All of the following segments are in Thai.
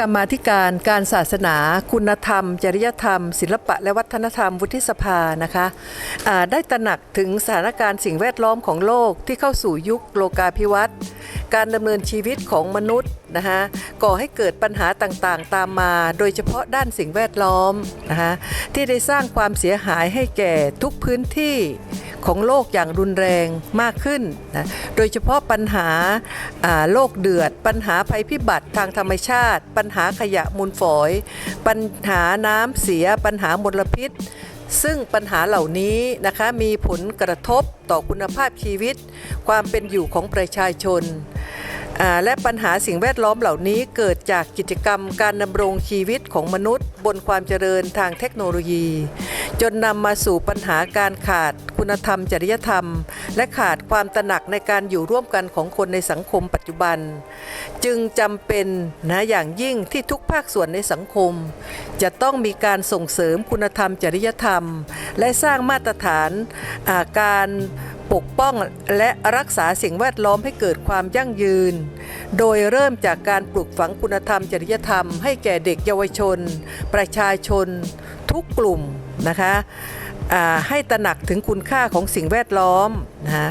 กรรมาธิการการศาสนา คุณธรรม จริยธรรม ศิลปะและวัฒนธรรมวุฒิสภานะคะได้ตระหนักถึงสถานการณ์สิ่งแวดล้อมของโลกที่เข้าสู่ยุคโลกาภิวัตน์การดำเนินชีวิตของมนุษย์นะคะก่อให้เกิดปัญหาต่างๆ ตามมา โดยเฉพาะด้านสิ่งแวดล้อมนะคะที่ได้สร้างความเสียหายให้แก่ทุกพื้นที่ ของโลกอย่างรุนแรงมากขึ้นนะโดยเฉพาะปัญหาาโลกเดือด ปัญหาภัยพิบัติทางธรรมชาติ ปัญหาขยะมูลฝอย ปัญหาน้ำเสีย ปัญหามลพิษ ซึ่งปัญหาเหล่านี้นะคะมีผลกระทบต่อคุณภาพชีวิต ความเป็นอยู่ของประชาชนและปัญหาสิ่งแวดล้อมเหล่านี้เกิดจากกิจกรรมการดำรงชีวิตของมนุษย์ บนความเจริญทางเทคโนโลยี จนนำมาสู่ปัญหาการขาดคุณธรรมจริยธรรม และขาดความตระหนักในการอยู่ร่วมกันของคนในสังคมปัจจุบัน จึงจำเป็นนะอย่างยิ่งที่ทุกภาคส่วนในสังคม จะต้องมีการส่งเสริมคุณธรรมจริยธรรม และสร้างมาตรฐานาการปกป้องและรักษาสิ่งแวดล้อมให้เกิดความยั่งยืน โดยเริ่มจากการปลูกฝังคุณธรรมจริยธรรมให้แก่เด็กเยาวชน ประชาชน ทุกกลุ่ม นะคะให้ตระหนักถึงคุณค่าของสิ่งแวดล้อมนะคะ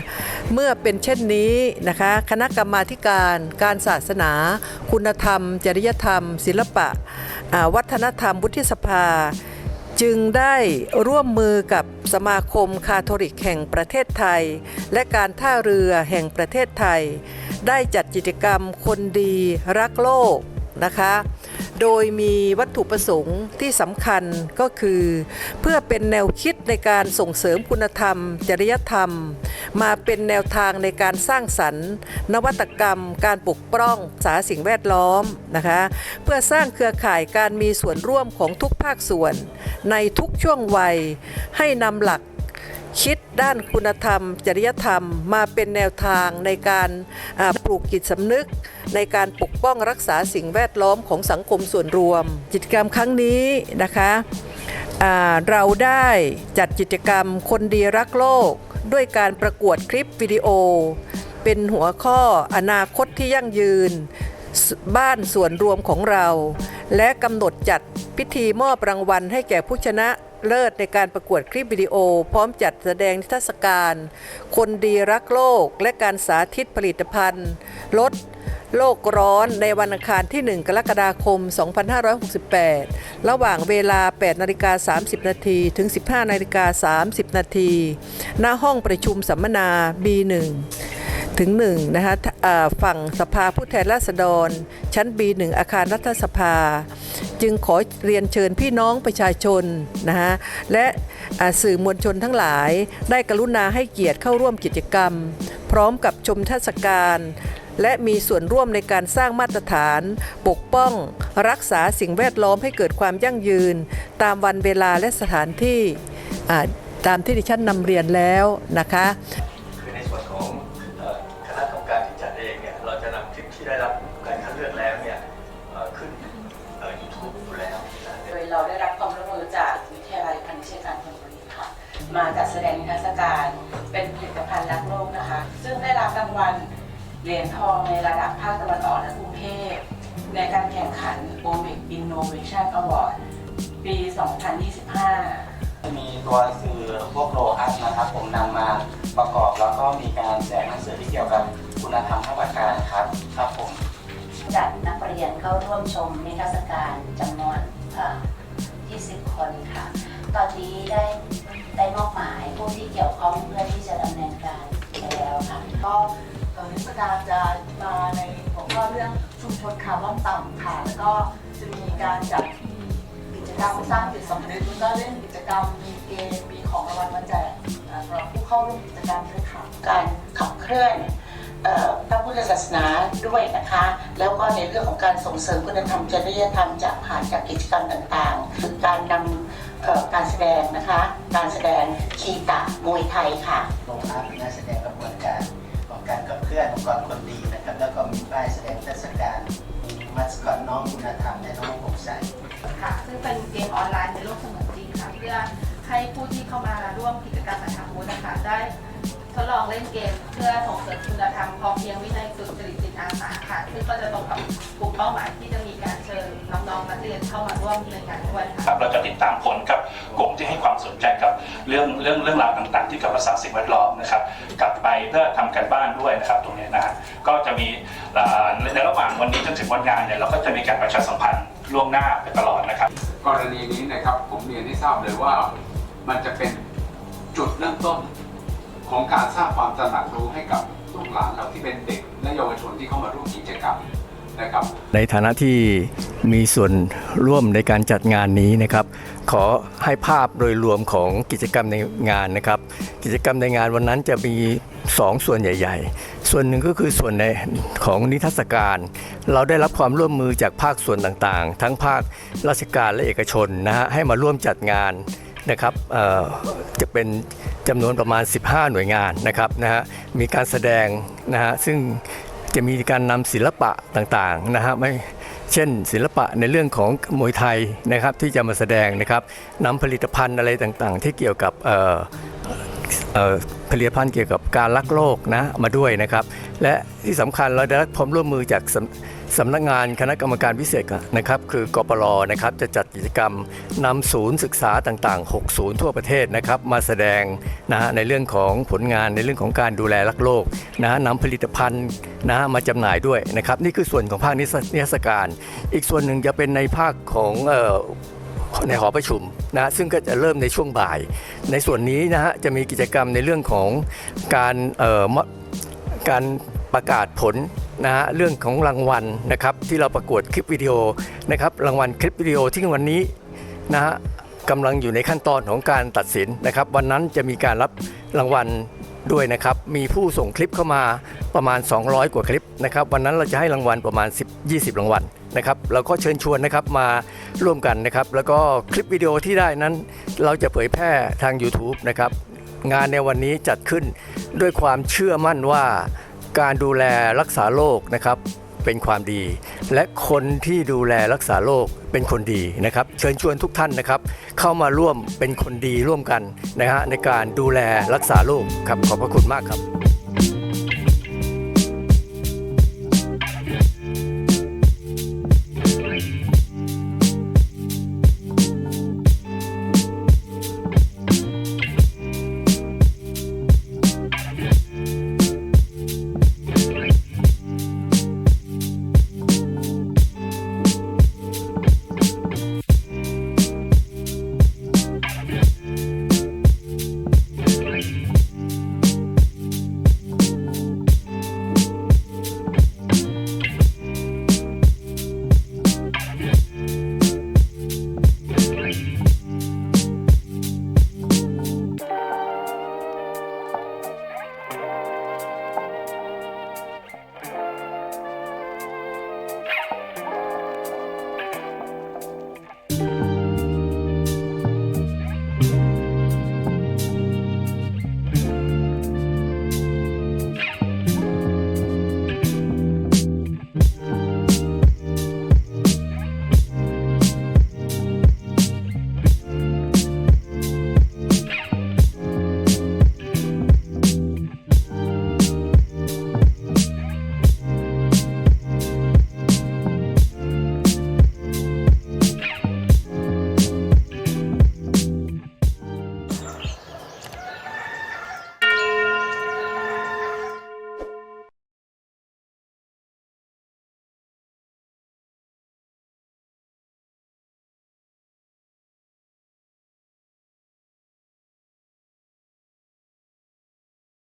เมื่อเป็นเช่นนี้นะคะคณะกรรมาธิการการศาสนา คุณธรรม จริยธรรม ศิลปะ วัฒนธรรม วุฒิสภา จึงได้ร่วมมือกับสมาคมคาทอลิกแห่งประเทศไทย และการท่าเรือแห่งประเทศไทย ได้จัดกิจกรรมคนดีรักโลกนะคะ โดยมีวัตถุประสงค์ที่สำคัญก็คือ เพื่อเป็นแนวคิดในการส่งเสริมคุณธรรม จริยธรรม มาเป็นแนวทางในการสร้างสรรค์ นวัตกรรม การปกป้องสาสิ่งแวดล้อมนะคะเพื่อสร้างเครือข่ายการมีส่วนร่วมของทุกภาคส่วน ในทุกช่วงวัยให้นำหลัก คิดด้านคุณธรรม จริยธรรมมาเป็นแนวทางในการปลูกจิตสำนึก ในการปกป้องรักษาสิ่งแวดล้อมของสังคมส่วนรวม กิจกรรมครั้งนี้นะคะเราได้จัดกิจกรรมคนดีรักโลก ด้วยการประกวดคลิปวิดีโอ เป็นหัวข้ออนาคตที่ยั่งยืน บ้านส่วนรวมของเรา และกำหนดจัดพิธีมอบรางวัลให้แก่ผู้ชนะ เลิศในการประกวดคลิปวิดีโอ พร้อมจัดแสดงนิทรรศการ คนดีรักโลกและการสาธิตผลิตภัณฑ์ ลดโลกร้อนในวันอังคารที่ 1 กรกฎาคม 2568 ระหว่างเวลา 8นาฬิกา30 นาทีถึง 15นาฬิกา30 นาที ณ ห้องประชุมสัมมนา B1 ถึง1นะคะฝั่งสภาผู้แทนราษฎร ชั้น B1 อาคารรัฐสภา จึงขอเรียนเชิญพี่น้องประชาชนนะฮะและสื่อมวลชนทั้งหลาย ได้กรุณาให้เกียรติเข้าร่วมกิจกรรม พร้อมกับชมเทศกาลและมีส่วนร่วมในการสร้างมาตรฐาน ปกป้อง รักษาสิ่งแวดล้อมให้เกิดความยั่งยืน ตามวันเวลาและสถานที่ตามที่ดิฉันนำเรียนแล้วนะคะ การ เป็นผลิตภัณฑ์รักโลกนะคะ ซึ่งได้รับรางวัลเหรียญทองในระดับภาคตะวันออกและกรุงเทพในการแข่งขัน o m i c Innovation Award ปี 2025 มีตัวสื่อพวกโลอัพนะครับ ผมนำมาประกอบแล้วก็มีการแจกหนังสือที่เกี่ยวกับคุณธรรมห้าประการครับครับผมจัดนักเรียนเข้าร่วมชมนิทรรศการจำนวนเอ่อ20 คนค่ะ ตอนนี้ได้ได้มอบหมายผู้ที่เกี่ยว ข้องเพื่อที่จะดำเนินการไปแล้วค่ะ ก็เอ่อนิทรรศการจะมาในหัวข้อเรื่องชุมชนคาร์บอนต่ำค่ะ แล้วก็จะมีการจัดกิจกรรมสร้างจิตสำนึกแล้วก็เล่นกิจกรรมมีเกมมีของรางวัลมาแจกเอ่อสำหรับผู้เข้าร่วมกิจกรรมด้วยค่ะ การขับเคลื่อนเอ่อพระพุทธศาสนาด้วยนะคะ แล้วก็ในเรื่องของการส่งเสริมคุณธรรมจริยธรรมจะผ่านจากกิจกรรมต่างๆคือการนำ การแสดงนะคะ การแสดงคีตะมวยไทยค่ะลงภาพเป็นงานแสดงกระบวนการของการขับเคลื่อนองค์กรคนดีนะครับ แล้วก็มีป้ายแสดงเทศกาลมีมัสคอตน้องคุณธรรมและน้องโปร่งใสค่ะ ซึ่งเป็นเกมออนไลน์ในโลกเสมือนจริงค่ะเพื่อให้ผู้ที่เข้ามาร่วมกิจกรรมประชาชนนะคะได้ ทดลองเล่นเกม เพื่อส่งเสริมคุณธรรมพอเพียงวินัยสุจริตจิตอาสาค่ะ ซึ่งก็จะตรงกับกลุ่มเป้าหมายที่จะมีการเชิญน้องๆนักเรียนเข้ามาร่วมในงานด้วยค่ะ ครับเราจะติดตามผลกับกลุ่มที่ให้ความสนใจกับเรื่องเรื่องเรื่องราวต่างๆ ที่เกี่ยวกับรักษาสิ่งแวดล้อมนะครับ กลับไปเพื่อทำการบ้านด้วยนะครับตรงนี้นะฮะก็จะมีเอ่อในระหว่างวันนี้จนถึงวันงานเนี่ยเราก็จะมีการประชาสัมพันธ์ล่วงหน้าไปตลอดนะครับ กรณีนี้นะครับผมเรียนให้ทราบเลยว่ามันจะเป็นจุดเริ่มต้น ของการสร้างความตระหนักรู้ให้กับลูกหลานเราที่เป็นเด็กและเยาวชนที่เข้ามาร่วมกิจกรรมนะครับ ในฐานะที่มีส่วนร่วมในการจัดงานนี้นะครับ ขอให้ภาพโดยรวมของกิจกรรมในงานนะครับ กิจกรรมในงานวันนั้นจะมี 2 ส่วนใหญ่ ๆ ส่วนหนึ่งก็คือส่วนในของนิทรรศการ เราได้รับความร่วมมือจากภาคส่วนต่างๆ ทั้งภาคราชการและเอกชนนะฮะให้มาร่วมจัดงาน นะครับจะเป็นจำนวนประมาณ 15 หน่วยงานนะครับนะฮะมีการแสดงนะฮะซึ่งจะมีการนำศิลปะต่างๆนะฮะไม่เช่น ศิลปะในเรื่องของมวยไทยนะครับที่จะมาแสดงนะครับนำผลิตภัณฑ์อะไรต่างๆ ที่เกี่ยวกับเผลิตภัณฑ์เกี่ยวกับการรักโลกนะมาด้วยนะครับ และที่สำคัญเราได้รับความร่วมมือจาก สำนักงานคณะกรรมการพิเศษนะครับคือกปรนะครับจะจัดกิจกรรมนำศูนย์ศึกษาต่าง ๆ 6 ศูนย์ทั่วประเทศนะครับมาแสดงนะฮะในเรื่องของผลงานในเรื่องของการดูแลรักโลกนะฮะนำผลิตภัณฑ์นะฮะมาจำหน่ายด้วยนะครับนี่คือส่วนของภาคนิทรรศการ อีกส่วนหนึ่งจะเป็นในภาคของในหอประชุมนะซึ่งก็จะเริ่มในช่วงบ่าย ในส่วนนี้นะฮะจะมีกิจกรรมในเรื่องของการเอ่อการประกาศผล นะฮะเรื่องของรางวัลนะครับที่เราประกวดคลิปวิดีโอนะครับรางวัลคลิปวิดีโอที่วันนี้นะฮะกำลังอยู่ในขั้นตอนของการตัดสินนะครับ วันนั้นจะมีการรับรางวัลด้วยนะครับมีผู้ส่งคลิปเข้ามาประมาณ 200 กว่าคลิปนะครับวันนั้นเราจะให้รางวัลประมาณ 10 20 รางวัลนะครับเราก็เชิญชวนนะครับมาร่วมกันนะครับ แล้วก็คลิปวิดีโอที่ได้นั้น เราจะเผยแพร่ทาง YouTube นะครับงานในวันนี้จัดขึ้นด้วยความเชื่อมั่นว่า การดูแลรักษาโรคนะครับเป็นความดี และคนที่ดูแลรักษาโรคเป็นคนดีนะครับ เชิญชวนทุกท่านนะครับ เข้ามาร่วมเป็นคนดีร่วมกันนะฮะในการดูแลรักษาโรคครับขอบพระคุณมากครับ